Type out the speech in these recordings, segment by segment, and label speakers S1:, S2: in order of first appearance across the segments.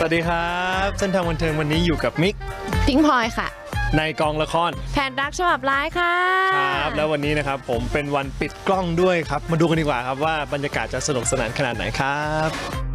S1: สวัสดีครับเส้นทางบันเทิงวันนี้อยู่กับมิก
S2: พิงพลอยค่ะ
S1: ในกองละคร
S2: แผนรักฉบับร้ายค่ะ
S1: ครับแล้ววันนี้นะครับผมเป็นวันปิดกล้องด้วยครับ มาดูกันดีกว่าครับว่าบรรยากาศจะสนุกสนานขนาดไหนครับ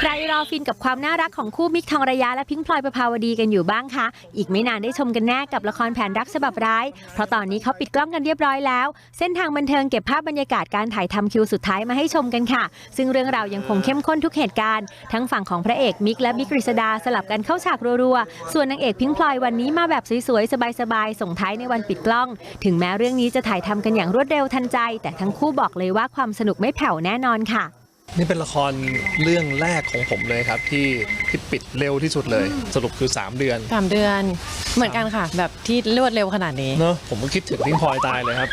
S3: ใครรอฟินกับความน่ารักของคู่มิกทองระยะและพิงพลอยประภาวดีกันอยู่บ้างคะ อีกไม่นานได้ชมกันแน่กับละครแผนรักฉบับร้าย เพราะตอนนี้เขาปิดกล้องกันเรียบร้อยแล้ว เส้นทางบันเทิงเก็บภาพบรรยากาศการถ่ายทำคิวสุดท้ายมาให้ชมกันค่ะ ซึ่งเรื่องราวยังคงเข้มข้นทุกเหตุการณ์ ทั้งฝั่งของพระเอกมิกและมิกกฤษดาสลับกันเข้าฉากรัวๆ ส่วนนางเอกพิงพลอยวันนี้มาแบบสวยๆสบายๆส่งท้ายในวันปิดกล้อง ถึงแม้เรื่องนี้จะถ่ายทำกันอย่างรวดเร็วทันใจ แต่ทั้งคู่บอกเลยว่าความสนุกไม่แผ่วแน่นอนค่ะ
S1: นี่เป็นละครเรื่องแรกของผมเลยครับ ที่ที่ปิดเร็วที่สุดเลย สรุปคือ 3 เดือน
S2: สามเดือนเหมือนกันค่ะ แบบที่รวดเร็วขนาดนี้
S1: เนอะผมก็คิดถึงพิงพลอยตายเลยครับ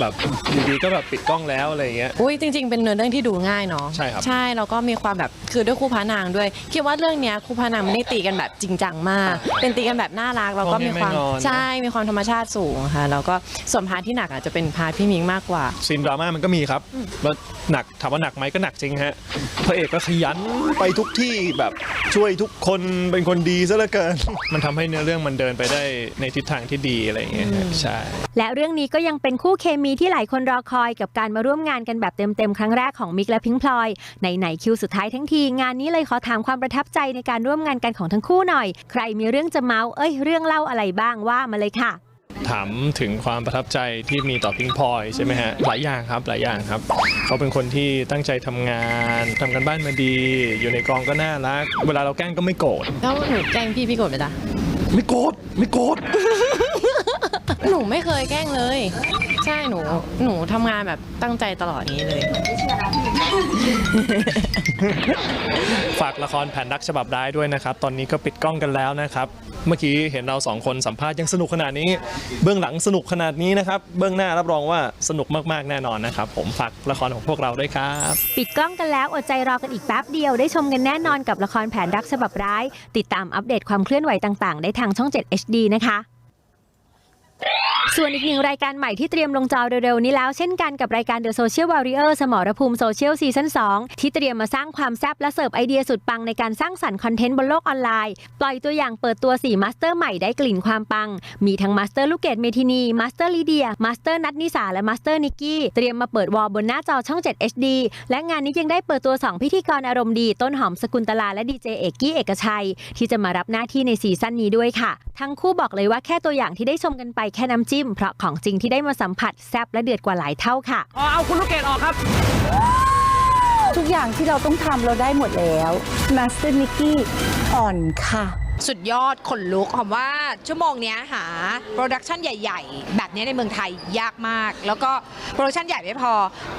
S1: แบบอยู่ดีก็แบบปิดกล้องแล้วอะไรอย่างเงี้ย
S2: อุ้ยจริง ๆ เป็นเนื้อเรื่องที่ดูง่ายเนาะ
S1: ใช่ครับ
S2: ใช่แล้วก็มีความแบบคือด้วยคู่พระนางด้วย คิดว่าเรื่องเนี้ยคู่พระนางไม่ได้ตีกันแบบจริงจังมาก เป็นตีกันแบบน่ารักแล้วก็มีความ
S1: พ่อแม่ไม่งอน
S2: ใช่มีความธรรมชาติสูงค่ะแล้วก็ส่วนพาร์ทที่หนักอาจจะเป็นพาร์ทพี่มิงมากกว่า
S1: ซีนดราม่ามันก็มีครับแล้วหนักถามว่าหนักไหมก็หนักจริงฮะพระเอกก็ขยันไปทุกที่แบบช่วยทุกคนเป็นคนดีซะเหลือเกิน มันทำให้เนื้อเรื่องมันเดินไปได้ในทิศทางที่ดีอะไรอย่างเงี้ยฮะใช่
S3: และเรื่องนี้ก็ยังเป็นคู่เคมีที่หลายคนรอคอยกับการมาร่วมงานกันแบบเต็มๆครั้งแรกของมิกและพิงค์พลอยในไหนๆคิวสุดท้ายทั้งทีงานนี้เลยขอถามความประทับใจในการร่วมงานกันของทั้งคู่หน่อย ใครมีเรื่องจะเมาส์เอ้ยเรื่องเล่าอะไรบ้างว่ามาเลยค่ะ
S1: ถามถึงความประทับใจที่มีต่อพิงพลอยใช่ไหมฮะหลายอย่างครับหลายอย่างครับ เขาเป็นคนที่ตั้งใจทำงานทำกันบ้านมาดี อยู่ในกองก็น่ารัก เวลาเราแกล้งก็ไม่โกรธ
S2: แล้วหนูแกล้งพี่พี่โกรธไหมจ๊ะ
S1: ไม่โกรธไม่โกรธ
S2: หนูไม่เคยแกล้งเลย ใช่หนูหนูทำงานแบบตั้งใจตลอดอย่างนี้เลย
S1: ฝากละครแผนรักฉบับได้ายด้วยนะครับ ตอนนี้ก็ปิดกล้องกันแล้วนะครับ เมื่อกี้เห็นเราสองคนสัมภาษณ์ยังสนุกขนาดนี้ เบื้องหลังสนุกขนาดนี้นะครับ เบื้องหน้ารับรองว่าสนุกมากๆแน่นอนนะครับ ผมฝากละครของพวกเราด้วยครับ
S3: ปิดกล้องกันแล้วอดใจรอกันอีกแป๊บเดียวได้ชมกันแน่นอนกับละครแผนรักฉบับร้าย ติดตามอัปเดตความเคลื่อนไหวต่างๆ ได้ทางช่อง 7 HD นะคะ ส่วนอีกหนึ่งรายการใหม่ที่เตรียมลงจอเร็วๆนี้แล้วเช่นกันกับรายการ The Social Warrior สมรภูมิโซเชียลซีซั่น2ที่เตรียมมาสร้างความแซ่บและเสิร์ฟไอเดียสุดปังในการสร้างสรรค์คอนเทนต์บนโลกออนไลน์ ปล่อยตัวอย่างเปิดตัว 4 มาสเตอร์ใหม่ได้กลิ่นความปัง มีทั้งมาสเตอร์ลูกเกดเมทินีมาสเตอร์ลีเดียมาสเตอร์นัทนิสาและมาสเตอร์นิกกี้เตรียมมาเปิดวอลบนหน้าจอช่อง 7 HD และงานนี้ยังได้เปิดตัว 2 พิธีกรอารมณ์ดีต้นหอมสกุลตลาและดีเจเอกกี้เอกชัย ที่จะมารับหน้าที่ในซีซั่นนี้ด้วยค่ะ ทั้งคู่บอกเลยว่าแค่ตัวอย่างที่ได้ชมกันไปแค่น้ำจิม เพราะของจริงที่ได้มาสัมผัสแซ่บและเดือดกว่าหลายเท่าค่ะ
S4: เอาคุณลูกเกดออกครับ
S5: ทุกอย่างที่เราต้องทำเราได้หมดแล้วมาสเตอร์นิกกี้อ่อนค่ะ
S6: สุดยอดขนลุกหอมว่าชั่วโมงเนี้ยหาโปรดักชันใหญ่ ๆ แบบเนี้ยในเมืองไทยยากมาก แล้วก็โปรดักชันใหญ่ไม่พอ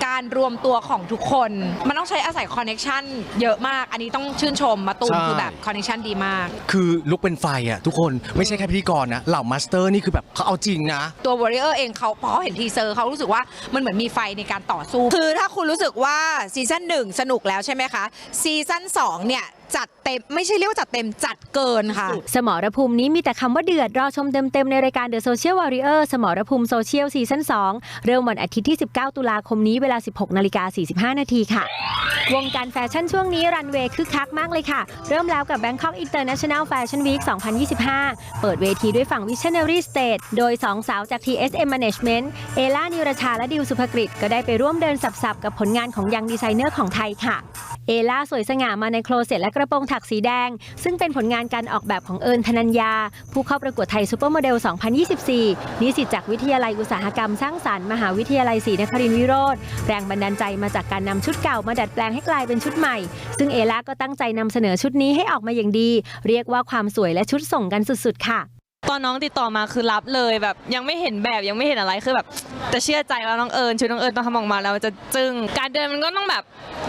S6: การรวมตัวของทุกคน มันต้องใช้อาศัยคอนเน็ชันเยอะมาก อันนี้ต้องชื่นชมมาตูม
S7: ใช่
S6: คือแบบคอนเน็ชันดีมาก
S7: คือลุกเป็นไฟอะทุกคนไม่ใช่แค่พิธีกรนะเหล่ามาสเตอร์นี่คือแบบเขาเอาจริงนะ
S6: ตัว Warrior เองเขาพอเขาเห็นทีเซอร์เขารู้สึกว่ามันเหมือนมีไฟในการต่อสู้ คือถ้าคุณรู้สึกว่าซีซั่นหนึ่งสนุกแล้วใช่ไหมคะซีซั่นสองเนี่ย จัดเต็มไม่ใช่เรียกว่าจัดเต็มจัดเกินค่ะ
S3: สมรภูมินี้มีแต่คำว่าเดือด รอชมเต็มๆในรายการ The Social Warrior สมรภูมิโซเชียลซีซั่น2เริ่มวันอาทิตย์ที่ 19 ตุลาคมนี้เวลา 16 นาฬิกา 45 นาทีค่ะ วงการแฟชั่นช่วงนี้รันเวย์คึกคักมากเลยค่ะ เริ่มแล้วกับ Bangkok International Fashion Week 2025 เปิดเวทีด้วยฝั่ง Visionary Stage โดย 2 สาวจาก TSM Management เอล่านิรชาและดิวสุภกฤษก็ได้ไปร่วมเดินสับๆกับผลงานของยังดีไซเนอร์ของไทยค่ะ เอล่าสวยสง่ามาในโคลเซ็ตและกระโปรงถักสีแดง ซึ่งเป็นผลงานการออกแบบของเอิญธนัญญา ผู้เข้าประกวดไทยซูเปอร์โมเดล 2024 นิสิตจากวิทยาลัยอุตสาหกรรมสร้างสรรค์มหาวิทยาลัยศรีนครินทรวิโรธแรงบันดาลใจมาจากการนำชุดเก่ามาดัดแปลงให้กลายเป็นชุดใหม่ ซึ่งเอล่าก็ตั้งใจนำเสนอชุดนี้ให้ออกมาอย่างดี เรียกว่าความสวยและชุดส่งกันสุดๆค่ะ
S8: ตอนน้องติดต่อมาคือรับเลยแบบ ยังไม่เห็นแบบยังไม่เห็นอะไรคือแบบแต่เชื่อใจว่าน้องเอิญชุดน้องเอิญต้องทำออกมาแล้วมันจะจึ้งการเดินมันก็ต้องแบบ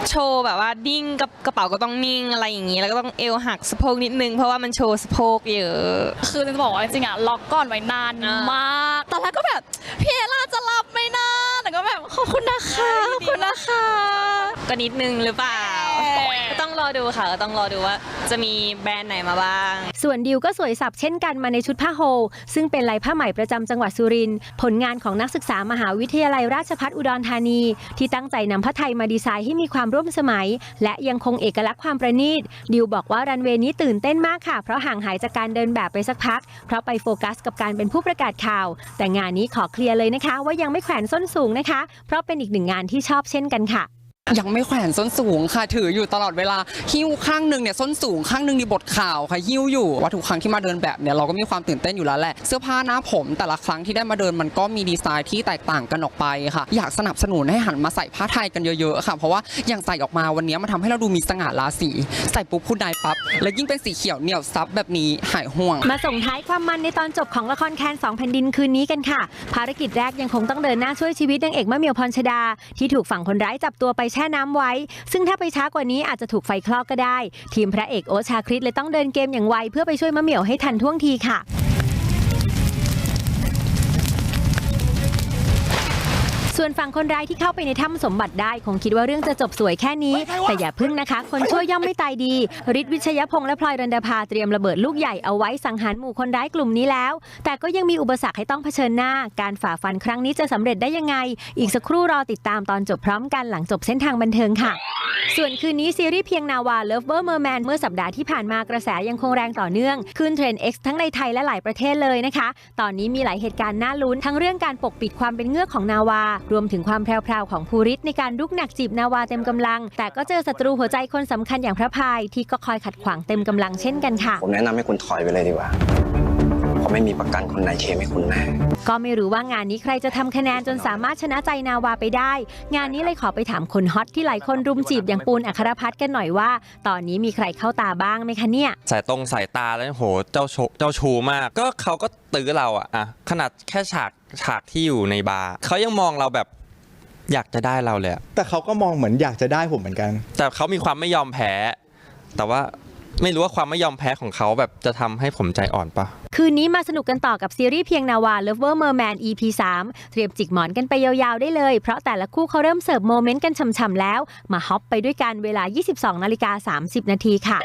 S8: โชว์แบบว่านิ่งกับกระเป๋าก็ต้องนิ่งอะไรอย่างนี้แล้วก็ต้องเอวหักสะโพกนิดนึงเพราะว่ามันโชว์สะโพกเยอะ
S9: คือจะบอกว่าจริงๆอะล็อกก่อนไว้นาน
S8: อ่าม
S9: มากตอนแรกก็แบบพี่เอล่าจะรับไหมนะแต่ก็แบบขอบคุณนะคะขอบคุณนะคะ
S8: ก็นิดนึงหรือเปล่า
S9: เอ่อ
S8: ก็ต้องรอดูค่ะก็ต้องรอดูว่า จะมีแบรนด์ไหนมาบ้าง
S3: ส่วนดิวก็สวยสับเช่นกันมาในชุดผ้าโฮลซึ่งเป็นลายผ้าไหมประจำจังหวัดสุรินทร์ผลงานของนักศึกษามหาวิทยาลัยราชภัฏอุดรธานี ที่ตั้งใจนำผ้าไทยมาดีไซน์ให้มีความร่วมสมัย และยังคงเอกลักษณ์ความประณีตดิวบอกว่ารันเวย์นี้ตื่นเต้นมากค่ะ เพราะห่างหายจากการเดินแบบไปสักพัก เพราะไปโฟกัสกับการเป็นผู้ประกาศข่าว แต่งานนี้ขอเคลียร์เลยนะคะ ว่ายังไม่แขวนส้นสูงนะคะ เพราะเป็นอีกหนึ่งงานที่ชอบเช่นกันค่ะ
S4: ยังไม่แขวนส้นสูงค่ะถืออยู่ตลอดเวลาหิ้วข้างหนึ่งเนี่ยส้นสูงข้างหนึ่งนี่บทข่าวค่ะหิ้วอยู่ว่าทุกครั้งที่มาเดินแบบเนี่ยเราก็มีความตื่นเต้นอยู่แล้วแหละเสื้อผ้าหน้าผมแต่ละครั้งที่ได้มาเดินมันก็มีดีไซน์ที่แตกต่างกันออกไปค่ะ อยากสนับสนุนให้หันมาใส่ผ้าไทยกันเยอะๆค่ะ เพราะว่าอย่างใส่ออกมาวันนี้มันทำให้เราดูมีสง่าราศีใส่ปุ๊บคุณนายปั๊บและยิ่งเป็นสีเขียวเหนียวซับแบบนี้หายห่วง
S3: มาส่งท้ายความมันในตอนจบของละครแคนสองแผ่นดินคืนนี้กันค่ะ ภารกิจแรกยังคงต้องเดินหน้าช่วยชีวิตนางเอกมะเมียวพรชดา ที่ถูกฝั่งคนร้ายจับตัวไปแช่น้ำไว้ ซึ่งถ้าไปช้ากว่านี้อาจจะถูกไฟคลอกก็ได้ ทีมพระเอกโอชาคริตเลยต้องเดินเกมอย่างไวเพื่อไปช่วยมะเหมี่ยวให้ทันท่วงทีค่ะ ส่วนฝั่งคนร้ายที่เข้าไปในถ้ำสมบัติได้คงคิดว่าเรื่องจะจบสวยแค่นี้ แต่อย่าพึ่งนะคะ คนชั่วย่อมไม่ตายดีฤทธิ์วิชยพงษ์และพลอยรันดาภาเตรียมระเบิดลูกใหญ่เอาไว้สังหารหมู่คนร้ายกลุ่มนี้แล้ว แต่ก็ยังมีอุปสรรคให้ต้องเผชิญหน้า การฝ่าฟันครั้งนี้จะสำเร็จได้ยังไง อีกสักครู่รอติดตามตอนจบพร้อมกันหลังจบเส้นทางบันเทิงค่ะ ส่วนคืนนี้ซีรีส์เพียงนาวา Lover Merman เมื่อสัปดาห์ที่ผ่านมากระแสยังคงแรงต่อเนื่องขึ้นเทรนด์ X ทั้งในไทยและหลายประเทศเลยนะคะ ตอนนี้มีหลายเหตุการณ์น่าลุ้นทั้งเรื่องการปกปิดความเป็นเงือกของนาวารวมถึงความแพรวๆของภูริศในการรุกหนักจีบนาวาเต็มกำลัง แต่ก็เจอศัตรูหัวใจคนสำคัญอย่างพระพายที่ก็คอยขัดขวางเต็มกำลังเช่นกันค่ะ
S10: ผมแนะนำให้คุณถอยไปเลยดีกว่าเพราะไม่มีประกันคนไหนเคลมให้คุณแน่
S3: ก็ไม่รู้ว่างานนี้ใครจะทำคะแนนจนสามารถชนะใจนาวาไปได้ งานนี้เลยขอไปถามคนฮอตที่หลายคนรุมจีบอย่างปูนอัครพัฒน์กันหน่อยว่า ตอนนี้มีใครเข้าตาบ้างไหมคะเนี่ย
S11: สายตรงสายตาแล้วโหเจ้าโชเจ้าชูมาก ก็เขาก็ตื้อเราอะอะขนาดแค่ฉาก ฉากที่อยู่ในบาร์เขายังมองเราแบบอยากจะได้เราเลยอะ
S12: แต่เขาก็มองเหมือนอยากจะได้ผมเหมือนกัน
S11: แต่เขามีความไม่ยอมแพ้ แต่ว่าไม่รู้ว่าความไม่ยอมแพ้ของเขาแบบจะทำให้ผมใจอ่อนปะ
S3: คืนนี้มาสนุกกันต่อกับซีรีส์เพียงนาวา Lover Merman EP 3 เตรียมจิกหมอนกันไปยาวๆได้เลย เพราะแต่ละคู่เขาเริ่มเสิร์ฟโมเมนต์กันช่ำๆแล้ว มาฮอปไปด้วยกันเวลา 22นาฬิกา30 นาทีค่ะ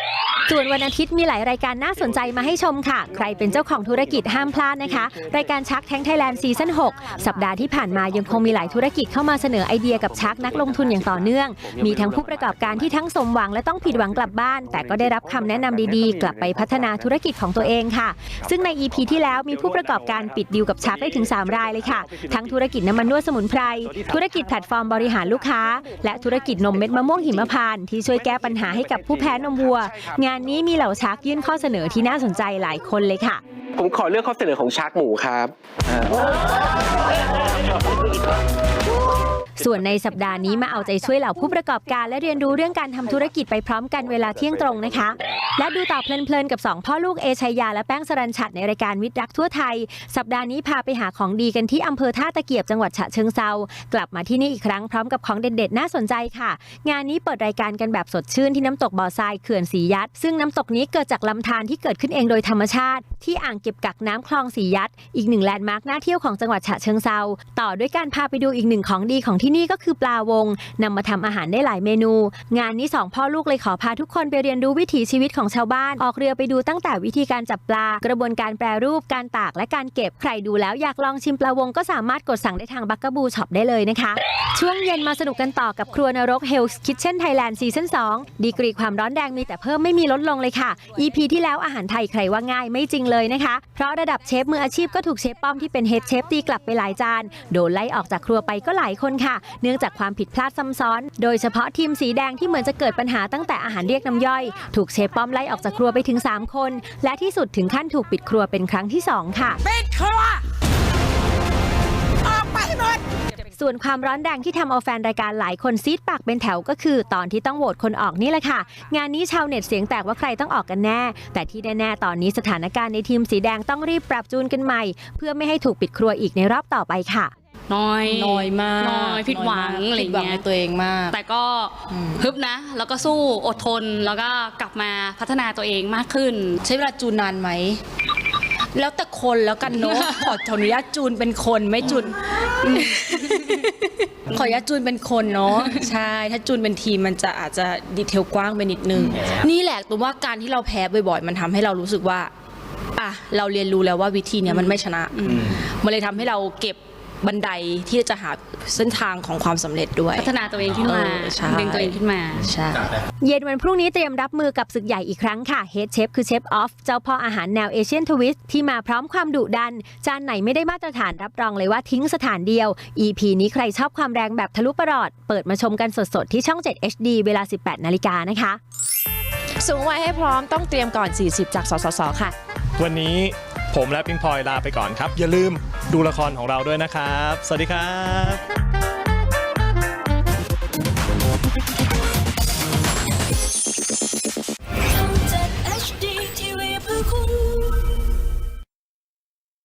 S3: ส่วนวันอาทิตย์มีหลายรายการน่าสนใจมาให้ชมค่ะ ใครเป็นเจ้าของธุรกิจห้ามพลาดนะคะ รายการชักแทงไทยแลนด์ซีซั่น6 สัปดาห์ที่ผ่านมายังคงมีหลายธุรกิจเข้ามาเสนอไอเดียกับชักนักลงทุนอย่างต่อเนื่อง มีทั้งผู้ประกอบการที่ทั้งสมหวังและต้องผิดหวังกลับบ้าน แต่ก็ได้รับคำแนะนำดีๆ กลับไปพัฒนาธุรกิจของตัวเองค่ะ ซึ่งใน EP ที่แล้วมีผู้ประกอบการปิดดีลกับชักได้ถึง 3 รายเลยค่ะ ทั้งธุรกิจน้ำมันนวดสมุนไพร ธุรกิจแพลตฟอร์มบริหารลูกค้า และธุรกิจนมเม็ดมะม่วงหิมพานต์ที่ช่วยแก้ปัญหาให้กับผู้แพ้นมวัวงานนี้มีเหล่าชักยื่นข้อเสนอที่น่าสนใจหลายคนเลยค่ะ
S10: ผมขอเลือกข้อเสนอของชาร์กหมูครับ
S3: ส่วนในสัปดาห์นี้มาเอาใจช่วยเหล่าผู้ประกอบการและเรียนรู้เรื่องการทำธุรกิจไปพร้อมกันเวลาเที่ยงตรงนะคะ และดูต่อเพลินๆกับ 2 พ่อลูกเอชัยยาและแป้งสรัญชัดในรายการวิทย์รักทั่วไทย สัปดาห์นี้พาไปหาของดีกันที่อำเภอท่าตะเกียบจังหวัดฉะเชิงเซากลับมาที่นี่อีกครั้งพร้อมกับของเด็ดๆ น่าสนใจค่ะ งานนี้เปิดรายการกันแบบสดชื่นที่น้ำตกบ่อทรายเขื่อนสียัด ซึ่งน้ำตกนี้เกิดจากลำธารที่เกิดขึ้นเองโดยธรรมชาติ ที่อ่างเก็บกักน้ำคลองสียัด อีกหนึ่งแลนด์มาร์คน่าเที่ยวของจังหวัดฉะเชิงเซาต่อด้วยการพาไปดูอีกหนึ่งของดีของที่นี่ก็คือปลาวงนำมาทำอาหารได้หลายเมนู งานนี้สองพ่อลูกเลยขอพาทุกคนไปเรียนรู้วิถีชีวิตของชาวบ้าน ออกเรือไปดูตั้งแต่วิธีการจับปลา กระบวนการแปรรูปการตากและการเก็บใครดูแล้วอยากลองชิมปลาวงก็สามารถกดสั่งได้ทางบักกะบูช็อปได้เลยนะคะ ช่วงเย็นมาสนุกกันต่อกับครัวนรก Hell's Kitchen Thailand ซีซั่น2ดีกรีความร้อนแรงมีแต่เพิ่มไม่มีลดลงเลยค่ะ EP ที่แล้วอาหารไทยใครว่าง่ายไม่จริงเลยนะคะ เพราะระดับเชฟมืออาชีพก็ถูกเชฟป้อมที่เป็นเฮดเชฟตีกลับไปหลายจาน โดนไล่ออกจากครัวไปก็หลายคนค่ะ เนื่องจากความผิดพลาดซ้ำซ้อน โดยเฉพาะทีมสีแดงที่เหมือนจะเกิดปัญหาตั้งแต่อาหารเรียกน้ำย่อย ถูกเชฟป้อมไล่ออกจากครัวไปถึง 3 คน และที่สุดถึงขั้นถูกปิดครัวเป็นครั้งที่ 2 ค่ะปิดครัว ส่วนความร้อนแรงที่ทำเอาแฟนรายการหลายคนซีดปากเป็นแถวก็คือ ตอนที่ต้องโหวตคนออกนี่แหละค่ะ งานนี้ชาวเน็ตเสียงแตกว่าใครต้องออกกันแน่ แต่ที่แน่ๆตอนนี้สถานการณ์ในทีมสีแดงต้องรีบปรับจูนกันใหม่ เพื่อไม่ให้ถูกปิดครัวอีกในรอบต่อไปค่ะ
S9: น้อย
S5: น้อยมาก
S9: น้อยผิดหวังอะไร
S5: ผิดหวัง
S9: เงี้
S5: ใน
S9: ย
S5: ตัวเองมาก
S9: แต่ก็ฮึบนะ แล้วก็สู้อดทนแล้วก็กลับมาพัฒนาตัวเองมากขึ้น
S5: ใช้เวลาจูนนานไหม
S13: แล้วแต่คนแล้วกันเนาะขออนุญาตจูนเป็นคนไม่จูนอืมขออนุญาตจูนเป็นคนเนาะใช่ ถ้าจูนเป็นทีมมันจะอาจจะดีเทลกว้างไปนิดนึง นี่แหละตัวว่าการที่เราแพ้บ่อยๆ มันทำให้เรารู้สึกว่า อะ เราเรียนรู้แล้วว่าวิธีเนี้ยมันไม่ชนะ มันเลยทำให้เราเก็บ บันไดที่จะหาเส้นทางของความสำเร็จด้วย
S9: พัฒนาตัวเองขึ้นมา
S13: เออใช่
S9: ดึงตัวเองขึ้นมา
S13: ใช่
S3: เย็นวันพรุ่งนี้เตรียมรับมือกับศึกใหญ่อีกครั้งค่ะเฮดเชฟคือเชฟออฟเจ้าพ่ออาหารแนวเอเชียนทวิสที่มาพร้อมความดุดัน จานไหนไม่ได้มาตรฐานรับรองเลยว่าทิ้งสถานเดียว EP นี้ใครชอบความแรงแบบทะลุประหลอด เปิดมาชมกันสดๆ ที่ช่อง 7 HD เวลา 18 นาฬิกานะคะ
S2: สูงวัยให้พร้อมต้องเตรียมก่อน 40 จากสสสค่ะ
S1: วันนี้ผมและพิงพลอยลาไปก่อนครับ อย่าลืม ดูละครของเราด้วยนะครับ สวัสดีครับ